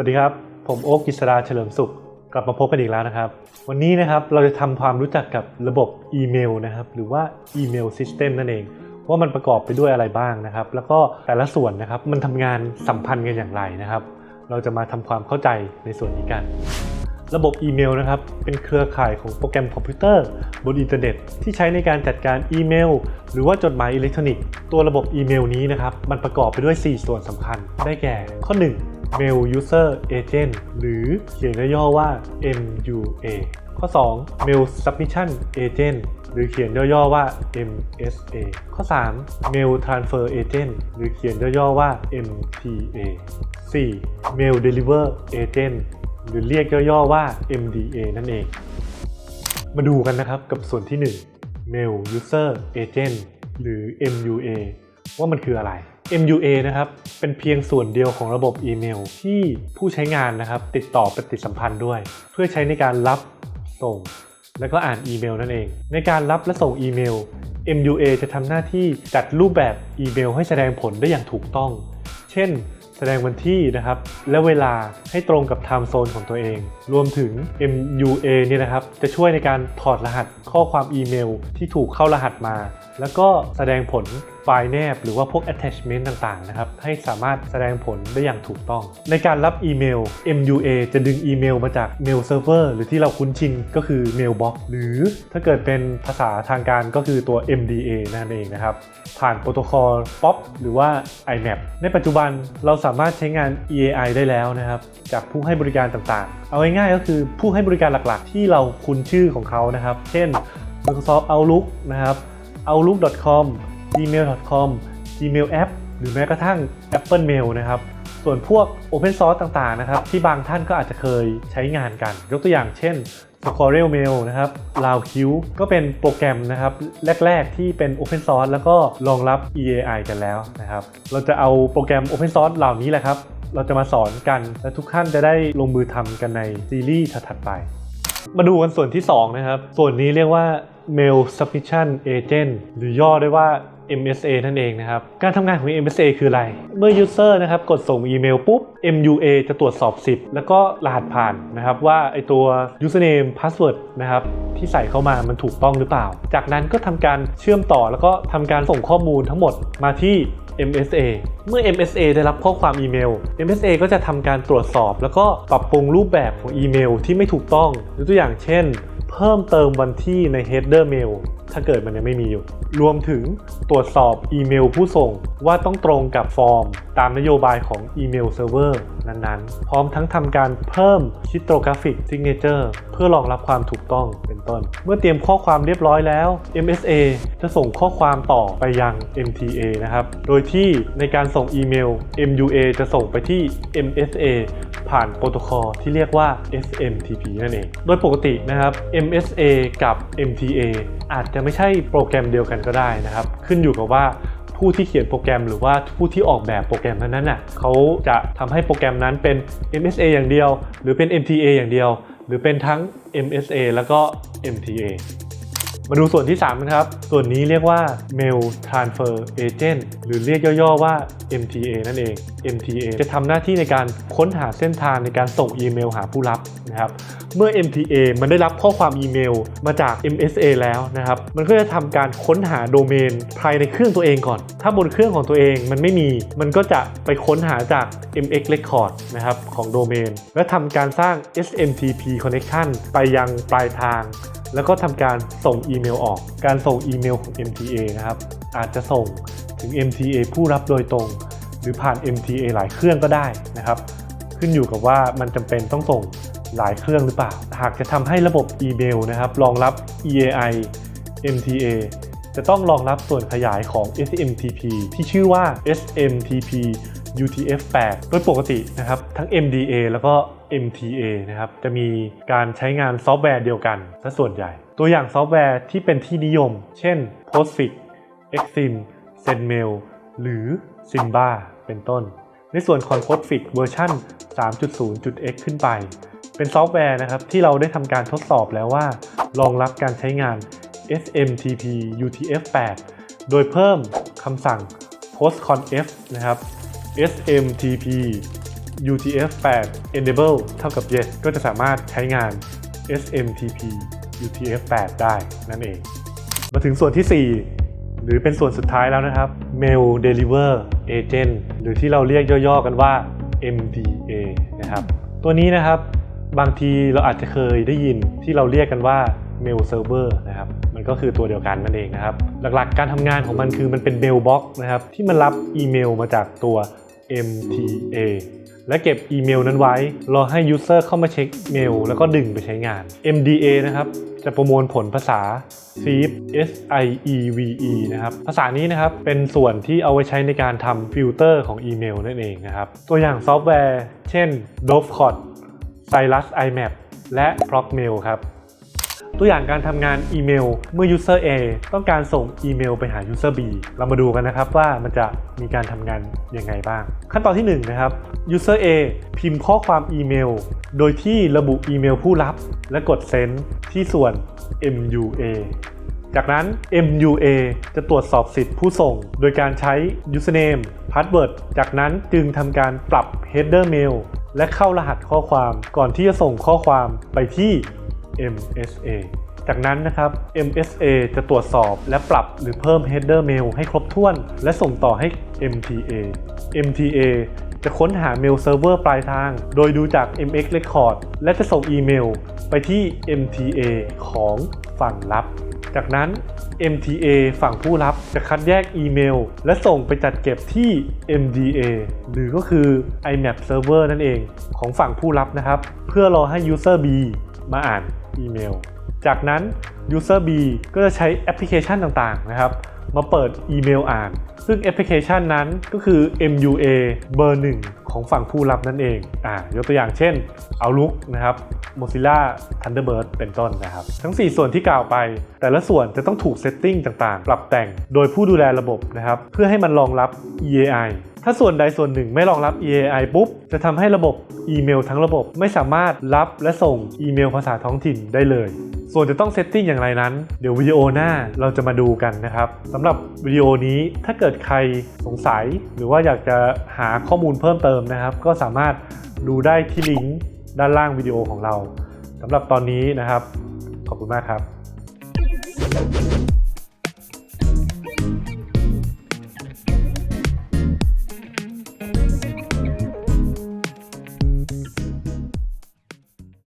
วัสดีครับ ผมโอ๊คกิษราเฉลิมสุข กลับมาพบกันอีกแล้วนะครับ วันนี้นะครับเราจะทำความรู้จักกับระบบอีเมลนะครับ หรือว่าอีเมลซิสเต็มนั่นเอง ว่ามันประกอบไปด้วยอะไรบ้างนะครับ แล้วก็แต่ละส่วนนะครับมันทำงานสัมพันธ์กันอย่างไรนะครับ เราจะมาทำความเข้าใจในส่วนนี้กัน ระบบอีเมลนะครับ เป็นเครือข่ายของโปรแกรมคอมพิวเตอร์ บนอินเทอร์เน็ต ที่ใช้ในการจัดการอีเมล หรือว่าจดหมายอิเล็กทรอนิกส์ ตัวระบบอีเมลนี้นะครับ มันประกอบไปด้วย 4 ส่วนสำคัญ ได้แก่ ข้อ 1 Mail User Agent หรือเขียนย่อว่า MUA ข้อ 2 Mail Submission Agent หรือเขียนย่อๆว่า MSA ข้อ 3 Mail Transfer Agent หรือเขียนย่อๆว่า MTA 4 Mail Deliver Agent หรือเรียกย่อๆว่า MDA นั่นเอง มาดูกันนะครับกับส่วนที่ 1 Mail User Agent หรือ MUA ว่ามันคืออะไร MUA นะครับ เป็นเพียงส่วนเดียวของระบบอีเมล ที่ผู้ใช้งานนะครับ ติดต่อปฏิสัมพันธ์ด้วย เพื่อใช้ในการรับส่ง และก็อ่านอีเมลนั่นเอง ในการรับและส่งอีเมล MUA จะทำหน้าที่จัดรูปแบบอีเมลให้แสดงผลได้อย่างถูกต้อง เช่น แสดงวันที่นะครับ และเวลาให้ตรงกับไทม์โซนของตัวเอง รวมถึง MUA เนี่ยนะครับ จะช่วยในการถอดรหัสข้อความอีเมล ที่ถูกเข้ารหัสมา แล้วก็แสดงผล ไฟล์แนบหรือว่าพวก attachment ต่างๆนะครับให้สามารถแสดงผลได้อย่างถูกต้อง ในการรับอีเมล MUA จะดึงอีเมลมาจาก Mail Server หรือที่เราคุ้นชินก็คือ Mailbox หรือถ้าเกิดเป็นภาษาทางการก็คือตัว MDA นั่นเองนะครับ ผ่านโปรโตคอล POP หรือว่า IMAP ในปัจจุบันเราสามารถใช้งาน EAI ได้แล้วนะครับ จากผู้ให้บริการต่างๆ เอาง่ายๆก็คือผู้ให้บริการหลักๆ ที่เราคุ้นชื่อของเขานะครับ เช่น Microsoft Outlook นะครับ outlook.com gmail.com gmail app หรือแม้กระทั่ง Apple Mail นะครับส่วนพวก Open Source ต่างๆนะครับที่บางท่านก็อาจจะเคยใช้งานกัน ยกตัวอย่างเช่น Squirrel Mail นะครับ LoudQ ก็เป็นโปรแกรมนะครับแรก ๆ ที่เป็น Open Source แล้วก็รองรับ EAI กันแล้วนะครับเราจะเอาโปรแกรม Open Source เหล่านี้แหละครับ เราจะมาสอนกัน และทุกท่านจะได้ลงมือทำกันในซีรีส์ถัดๆไป มาดูกันส่วนที่ 2 นะครับ ส่วนนี้เรียกว่า Mail Submission Agent หรือย่อได้ว่า MSA นั่นเองนะครับ การทำงานของ MSA คืออะไร เมื่อ User นะครับกดส่งอีเมลปุ๊บ MUA จะตรวจสอบสิทธิ์แล้วก็รหัสผ่านนะครับว่าไอตัว username password นะครับที่ใส่เข้ามามันถูกต้องหรือเปล่า จากนั้นก็ทำการเชื่อมต่อแล้วก็ทำการส่งข้อมูลทั้งหมดมาที่ MSA เมื่อ MSA ได้รับข้อความอีเมล MSA ก็จะทำการตรวจสอบ แล้วก็ปรับปรุงรูปแบบของอีเมลที่ไม่ถูกต้องยกตัวอย่างเช่น เพิ่มเติมวันที่ใน header mail ถ้าเกิดมันยังไม่มีอยู่ รวมถึงตรวจสอบอีเมลผู้ส่งว่าต้องตรงกับฟอร์ม ตามนโยบายของอีเมลเซิร์ฟเวอร์นั้นๆ พร้อมทั้งทำการเพิ่ม cryptographic signature เพื่อรองรับความถูกต้องเป็นต้น เมื่อเตรียมข้อความเรียบร้อยแล้ว MSA จะส่งข้อความต่อไปยัง MTA นะครับ โดยที่ในการส่งอีเมล MUA จะส่งไปที่ MSA ผ่านโปรโตคอลที่เรียกว่า SMTP นั่นเอง โดยปกตินะครับ MSA กับ MTA อาจจะไม่ใช่โปรแกรมเดียวกันก็ได้นะครับ ขึ้นอยู่กับว่าผู้ที่เขียนโปรแกรมหรือว่าผู้ที่ออกแบบโปรแกรมนั้นน่ะเขาจะทำให้โปรแกรมนั้นเป็น MSA อย่างเดียว หรือเป็น MTA อย่างเดียว หรือเป็นทั้ง MSA แล้วก็ MTA มาดูส่วนที่ 3 นะครับ ส่วนนี้เรียกว่า Mail Transfer Agent หรือเรียกย่อๆว่า MTA นั่นเอง MTA จะทำหน้าที่ในการค้นหาเส้นทางในการส่งอีเมลหาผู้รับนะครับ เมื่อ MTA มันได้รับข้อความอีเมลมาจาก MSA แล้วนะครับ มันก็จะทำการค้นหาโดเมนภายในเครื่องตัวเองก่อน ถ้าบนเครื่องของตัวเองมันไม่มี มันก็จะไปค้นหาจาก MX Record นะครับของโดเมน และทำการสร้าง SMTP connection ไปยังปลายทาง แล้วก็ทำการส่งอีเมลออก การส่งอีเมลของ MTA นะครับ อาจจะส่งถึง MTA ผู้รับโดยตรง หรือผ่าน MTA หลายเครื่องก็ได้นะครับ ขึ้นอยู่กับว่ามันจำเป็นต้องส่งหลายเครื่องหรือเปล่า หากจะทำให้ระบบอีเมลนะครับรองรับ EAI MTA จะต้องรองรับส่วนขยายของ SMTP ที่ชื่อว่า SMTP UTF-8 โดยปกตินะครับ ทั้ง MDA แล้วก็ MTA นะครับจะมีการใช้งานซอฟต์แวร์เดียวกันซะส่วนใหญ่ ตัวอย่างซอฟต์แวร์ที่เป็นที่นิยม เช่น Postfix Exim Zenmail หรือ Simba เป็นต้น ในส่วนของ Postfix เวอร์ชัน 3.0.x ขึ้นไป เป็นซอฟต์แวร์นะครับที่เราได้ทำการทดสอบแล้วว่ารองรับการใช้งาน SMTP UTF-8 โดยเพิ่มคำสั่ง postconf นะครับ SMTP UTF-8 enable เท่ากับ yes ก็จะสามารถใช้งาน SMTP UTF-8 ได้นั่นเอง มาถึงส่วนที่ 4 หรือเป็นส่วนสุดท้ายแล้วนะครับ Mail Deliver Agent หรือที่เราเรียกย่อๆกันว่า MDA นะครับ ตัวนี้นะครับบางทีเราอาจจะเคยได้ยินที่เราเรียกกันว่า Mail Server นะครับมันก็คือตัวเดียวกันนั่นเองนะครับ หลักๆการทำงานของมันคือมันเป็น Mail Box นะครับที่มันรับอีเมลมาจากตัว MTA และเก็บอีเมลนั้นไว้ รอให้ยูเซอร์เข้ามาเช็คเมล แล้วก็ดึงไปใช้งาน MDA นะครับ จะประมวลผลภาษา SIEVE S I E V E นะครับ ภาษานี้นะครับ เป็นส่วนที่เอาไว้ใช้ในการทำฟิลเตอร์ของอีเมลนั่นเองนะครับ ตัวอย่างซอฟต์แวร์ เช่น Dovecot Cyrus IMAP และ Procmail ครับ ตัวอย่างการทำงานอีเมลเมื่อ User A ต้องการส่งอีเมลไปหา User B เรามาดูกันนะครับว่ามันจะมีการทำงานยังไงบ้าง ขั้นตอนที่1นะครับ User A พิมพ์ข้อความอีเมล โดยที่ระบุอีเมลผู้รับ และกด Send ที่ส่วน MUA จากนั้น MUA จะตรวจสอบสิทธิ์ผู้ส่ง โดยการใช้ username password จากนั้นจึงทำการปรับ header mail และเข้ารหัสข้อความก่อนที่จะส่งข้อความไปที่ MSA จากนั้นนะครับ MSA จะตรวจสอบและปรับหรือเพิ่ม header mail ให้ครบถ้วน และส่งต่อให้ MTA MTA จะค้นหาเมลเซิร์ฟเวอร์ปลายทาง โดยดูจาก MX Record และจะส่งอีเมลไปที่ MTA ของฝั่งรับ จากนั้น MTA ฝั่งผู้รับจะคัดแยกอีเมล และส่งไปจัดเก็บที่ MDA หรือก็คือ IMAP Server นั่นเองของฝั่งผู้รับนะครับ เพื่อรอให้ User B มาอ่านอีเมล จากนั้น User B ก็จะใช้แอปพลิเคชันต่างๆนะครับ มาเปิดอีเมลอ่าน ซึ่งแอปพลิเคชันนั้นก็คือ MUA เบอร์1ของฝั่งผู้รับนั่นเองอ่ายกตัวอย่างเช่น Outlook นะครับ Mozilla Thunderbird เป็นต้นนะครับ ทั้ง 4 ส่วนที่กล่าวไป แต่ละส่วนจะต้องถูกเซตติ้งต่างๆ ปรับแต่งโดยผู้ดูแลระบบนะครับ เพื่อให้มันรองรับ EAI ถ้าส่วนใดส่วนหนึ่งไม่รองรับ EAI ปุ๊บ จะทำให้ระบบอีเมลทั้งระบบไม่สามารถรับและส่งอีเมลภาษาท้องถิ่นได้เลย ส่วนจะต้องเซตติ้งอย่างไรนั้น เดี๋ยววิดีโอหน้าเราจะมาดูกันนะครับสำหรับวิดีโอนี้ถ้าเกิดใครสงสัย หรือว่าอยากจะหาข้อมูลเพิ่มเติมนะครับ ก็สามารถดูได้ที่ลิงก์ด้านล่างวิดีโอของเราสำหรับตอนนี้นะครับ ขอบคุณมากครับ